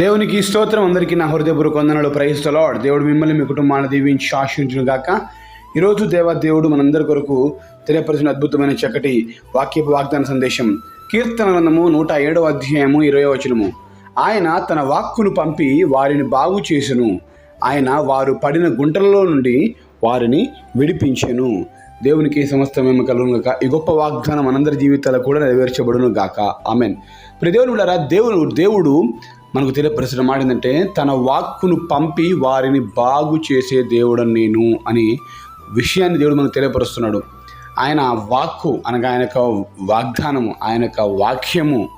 దేవునికి స్తోత్రం. అందరికీ నా హృదయపూర్వక వందనలు. ప్రయిస్తలాడ్ దేవుడు మిమ్మల్ని మీ కుటుంబాన్ని దీవించి ఆశించును గాక. ఈరోజు దేవా దేవుడు మనందరి కొరకు తెలియపరిచిన అద్భుతమైన చక్కటి వాక్య వాగ్దాన సందేశం. కీర్తన గ్రంథము నూట ఏడవ అధ్యాయము ఇరవై వచనము. ఆయన తన వాక్కును పంపి వారిని బాగు చేసెను. ఆయన వారు పడిన గుంటలలో నుండి వారిని విడిపించెను. దేవునికి సమస్తమేమ కలుగును గాక. ఈ గొప్ప వాగ్దానం మనందరి జీవితాలకు కూడా నెరవేర్చబడును గాక. ఆమెన్ ఇప్పుడు దేవుని దేవుడు దేవుడు మనకు తెలియపరిచిన మాట ఏంటంటే తన వాక్కును పంపి వారిని బాగు చేసే దేవుడని నేను అని విషయాన్ని దేవుడు మనకు తెలియపరుస్తున్నాడు. ఆయన వాక్కు అనగా ఆయన యొక్క వాగ్దానము ఆయన యొక్క వాక్యము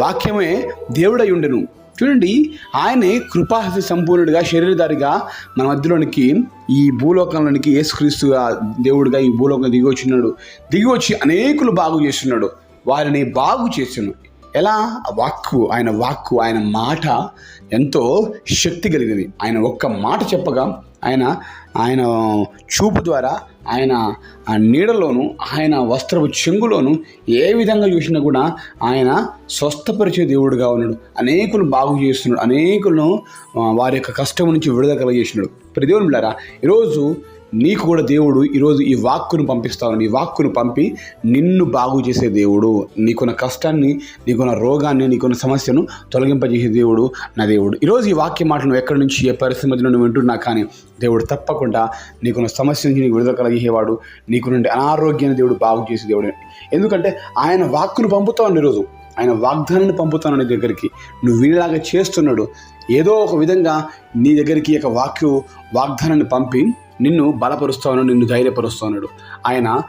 వాక్యమే దేవుడై ఉండెను. చూడండి ఆయనే కృపాహసి సంపూర్ణుడిగా శరీరధారిగా మన మధ్యలోనికి ఈ భూలోకంలోనికి యేసుక్రీస్తుగా దేవుడిగా ఈ భూలోకం దిగి వచ్చినాడు. దిగి వచ్చి అనేకులు బాగు చేస్తున్నాడు. వారిని బాగు చేసాను ఎలా? వాక్కు ఆయన వాక్కు ఆయన మాట ఎంతో శక్తి కలిగినది. ఆయన ఒక్క మాట చెప్పగా ఆయన ఆయన చూపు ద్వారా ఆయన ఆ నీడలోను ఆయన వస్త్రపు చెంగులోను ఏ విధంగా చూసినా కూడా ఆయన స్వస్థపరిచే దేవుడుగా ఉన్నాడు. అనేకులు బాగు చేస్తున్నాడు. అనేకులను వారి యొక్క కష్టం నుంచి విడుదల కలిగేసినాడు. ప్రతి దేవుని ఈరోజు నీకు కూడా దేవుడు ఈరోజు ఈ వాక్కును పంపిస్తాను. ఈ వాక్కును పంపి నిన్ను బాగు చేసే దేవుడు. నీకున్న కష్టాన్ని నీకున్న రోగాన్ని నీకున్న సమస్యను తొలగింపజేసే దేవుడు నా దేవుడు. ఈరోజు ఈ వాక్య మాటను ఎక్కడి నుంచి ఏ పరిస్థితి మధ్య నుండి వింటున్నా కానీ దేవుడు తప్పకుండా నీకున్న సమస్య నుంచి నీకు విడుదల కలిగేవాడు. నీకు నుండి అనారోగ్యాన్ని దేవుడు బాగు చేసే దేవుడు. ఎందుకంటే ఆయన వాక్కును పంపుతాను ఈరోజు ఆయన వాగ్దానాన్ని పంపుతాను నీ దగ్గరికి. నువ్వు వినేలాగా చేస్తున్నాడు. ఏదో ఒక విధంగా నీ దగ్గరికి యొక్క వాక్యు వాగ్దానాన్ని పంపి నిన్ను బలపరుస్తాను నిన్ను ధైర్యపరుస్తున్నాడు ఆయన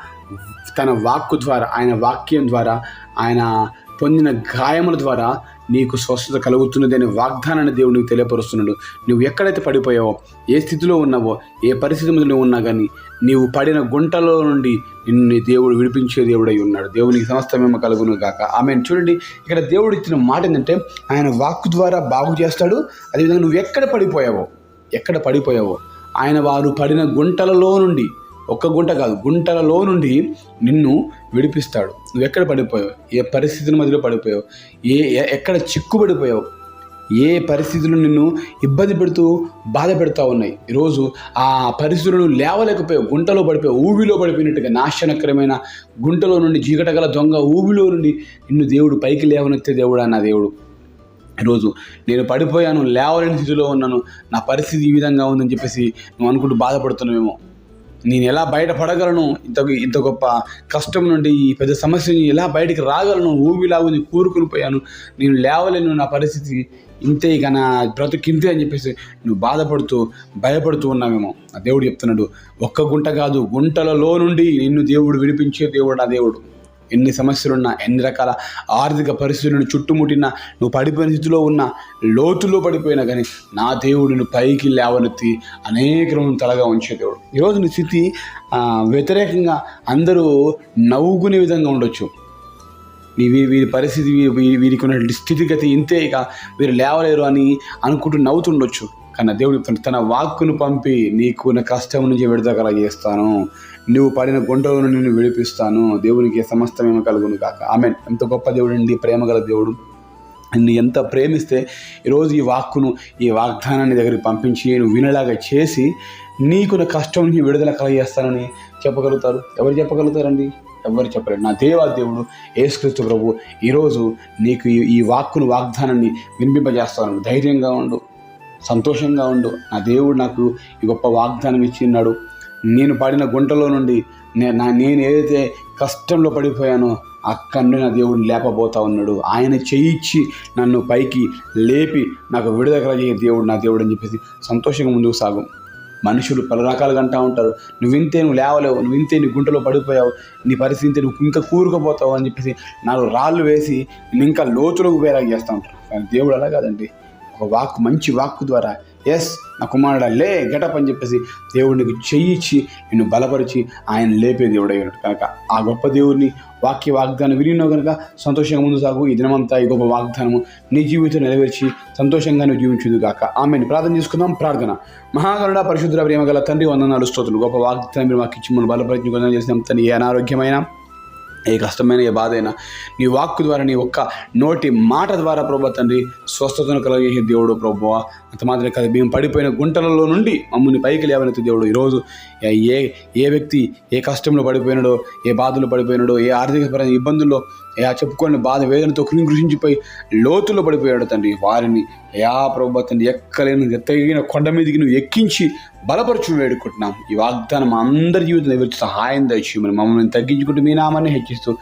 తన వాక్కు ద్వారా ఆయన వాక్యం ద్వారా ఆయన పొందిన గాయముల ద్వారా నీకు స్వస్థత కలుగుతున్నది అనే వాగ్దానాన్ని దేవుడు నీకు తెలియపరుస్తున్నాడు. నువ్వు ఎక్కడైతే పడిపోయావో ఏ స్థితిలో ఉన్నావో ఏ పరిస్థితి మీద నువ్వు ఉన్నా కానీ నీవు పడిన గుంటలో నుండి నిన్ను నీ దేవుడు విడిపించే దేవుడై ఉన్నాడు. దేవునికి సమస్తమేమో కలుగును కాక ఆమె చూడండి ఇక్కడ దేవుడు ఇచ్చిన మాట ఏంటంటే ఆయన వాక్కు ద్వారా బాగు చేస్తాడు. అదేవిధంగా నువ్వు ఎక్కడ పడిపోయావో ఎక్కడ పడిపోయావో ఆయన వారు పడిన గుంటలలో నుండి ఒక్క గుంట కాదు గుంటలలో నుండి నిన్ను విడిపిస్తాడు. నువ్వు ఎక్కడ పడిపోయావు? ఏ పరిస్థితుల మధ్యలో పడిపోయావు? ఏ ఎక్కడ చిక్కుబడిపోయావు ఏ పరిస్థితులు నిన్ను ఇబ్బంది పెడుతూ బాధ పెడతా ఉన్నాయి? ఈరోజు ఆ పరిస్థితులను లేవలేకపోయావు గుంటలో పడిపోయావు ఊబిలో పడిపోయినట్టుగా నాశనకరమైన గుంటలో నుండి జీగటగల దొంగ ఊబిలో నుండి నిన్ను దేవుడు పైకి లేవనెత్తే దేవుడు అన్న దేవుడు? ఈరోజు నేను పడిపోయాను లేవలేని స్థితిలో ఉన్నాను నా పరిస్థితి ఈ విధంగా ఉందని చెప్పేసి నువ్వు అనుకుంటూ బాధపడుతున్నావేమో. నేను ఎలా బయటపడగలను? ఇంత ఇంత గొప్ప కష్టం నుండి ఈ పెద్ద సమస్య ఎలా బయటికి రాగలను? ఊబిలాగుని కూరుకుని పోయాను. నేను లేవలేను నా పరిస్థితి ఇంతే ఇక నా బ్రతుకింతే అని చెప్పేసి నువ్వు బాధపడుతూ భయపడుతూ ఉన్నావేమో. ఆ దేవుడు చెప్తున్నాడు ఒక్క గుంట కాదు గుంటలలో నుండి నిన్ను దేవుడు విడిపించే దేవుడు నా దేవుడు. ఎన్ని సమస్యలున్నా ఎన్ని రకాల ఆర్థిక పరిస్థితులను చుట్టుముట్టినా నువ్వు పడిపోయిన స్థితిలో ఉన్న లోతులో పడిపోయినా కానీ నా దేవుడిని పైకి లేవనెత్తి అనేకలను తలగా ఉంచే దేవుడు. ఈరోజు నీ స్థితి వ్యతిరేకంగా అందరూ నవ్వుకునే విధంగా ఉండొచ్చు. నీ వీ- వీరి పరిస్థితి వీరికి ఉన్నటువంటి స్థితిగతి ఇంతే ఇక వీరు లేవలేరు అని అనుకుంటూ నవ్వుతుండొచ్చు. కానీ దేవుడు తన వాక్కును పంపి నీకు కష్టం నుంచి విడుదల చేస్తాను నువ్వు పడిన గుంటలో నేను విడిపిస్తాను. దేవునికి సమస్తమేమో కలుగును కాక ఆమె ఎంత గొప్ప దేవుడు అండి. ప్రేమ గల దేవుడు. నిన్ను ఎంత ప్రేమిస్తే ఈరోజు ఈ వాక్కును ఈ వాగ్దానాన్ని దగ్గరికి పంపించి నువ్వు వినలాగా చేసి నీకున్న కష్టం నుంచి విడుదల కలగజేస్తానని చెప్పగలుగుతారు. ఎవరు చెప్పగలుగుతారండి? ఎవరు చెప్పలేరు. నా దేవా దేవుడు యేసుక్రీస్తు ప్రభు ఈరోజు నీకు ఈ ఈ వాక్కును వాగ్దానాన్ని వినిపింపజేస్తాను. ధైర్యంగా ఉండు. సంతోషంగా ఉండు. నా దేవుడు నాకు ఈ గొప్ప వాగ్దానం ఇచ్చిన్నాడు నేను పడిన గుంటలో నుండి నే- నా నేను ఏదైతే కష్టంలో పడిపోయానో అక్కడి నుండి నా దేవుడిని లేపబోతా ఉన్నాడు. ఆయన చేయిచ్చి నన్ను పైకి లేపి నాకు విడుదల కలిగే దేవుడు నా దేవుడు అని చెప్పేసి సంతోషంగా ముందుకు సాగు. మనుషులు పలు రకాలుగా అంటూ ఉంటారు. నువ్వు ఇంతే నువ్వు లేవలేవు. నువ్వు ఇంతే నీ గుంటలో పడిపోయావు. నీ పరిస్థితి నువ్వు ఇంకా కూరుకుపోతావు అని చెప్పేసి నాలుగు రాళ్ళు వేసి నేను ఇంకా లోతులకు వేలాగా చేస్తూ ఉంటారు. కానీ దేవుడు అలా కాదండి. ఒక వాక్ మంచి వాక్ ద్వారా ఎస్ నా కుమారుడా లే గెటప్ అని చెప్పేసి దేవుడికి చెయ్యిచ్చి నిన్ను బలపరిచి ఆయన లేపే దేవుడు కనుక ఆ గొప్ప దేవుడిని వాక్య వాగ్దానం వినినో కనుక సంతోషంగా ముందు సాగు. ఈ దినమంతా ఈ గొప్ప వాగ్దానము నీ జీవితం నెరవేర్చి సంతోషంగా నువ్వు జీవించుదు కాక ఆమెను. ప్రార్థన చేసుకుందాం ప్రార్థన. మహాగరుడ పరిశుద్ధ ప్రేమ గల తండ్రి వందనాలు స్తోతులు గొప్ప వాగ్దానం మీరు మాకు ఇచ్చి మనం బలపరిచి వందనం చేసినాం. తన ఏ అనారోగ్యమైన ఏ కష్టమైన ఏ బాధైనా నీ వాక్కు ద్వారా నీ ఒక్క నోటి మాట ద్వారా ప్రభా తండ్రి స్వస్థతను కలిగేసే దేవుడు ప్రభు. అంత మాత్రమే కాదు మేము పడిపోయిన గుంటలలో నుండి మమ్మల్ని పైకి లేవనెత్తే దేవుడు ఈరోజు ఏ ఏ ఏ వ్యక్తి ఏ కష్టంలో పడిపోయినాడో ఏ బాధలో పడిపోయినాడో ఏ ఆర్థిక పరమైన ఇబ్బందుల్లో యా చెప్పుకొని బాధ వేదనతో కృషించిపోయి లోతుల్లో పడిపోయాడు తండ్రి వారిని యా ప్రభు తండ్రి ఎక్కలేని ఎత్తగిన కొండ మీదకి నువ్వు ఎక్కించి బలపరచు వేడుకుంటున్నాం. ఈ వాగ్దానం అందరి జీవితంలో ఎవరికి సహాయం దయచేయమని మమ్మల్ని తగ్గించుకుంటూ మీ నామాన్ని హెచ్చిస్తూ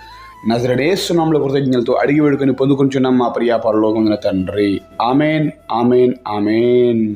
నజరడేస్తున్నాంలో కృతజ్ఞతలతో అడిగి వేడుకొని పొందుకుంటున్నాం మా ప్రియా పరలోకం తండ్రి. Amen amen amen.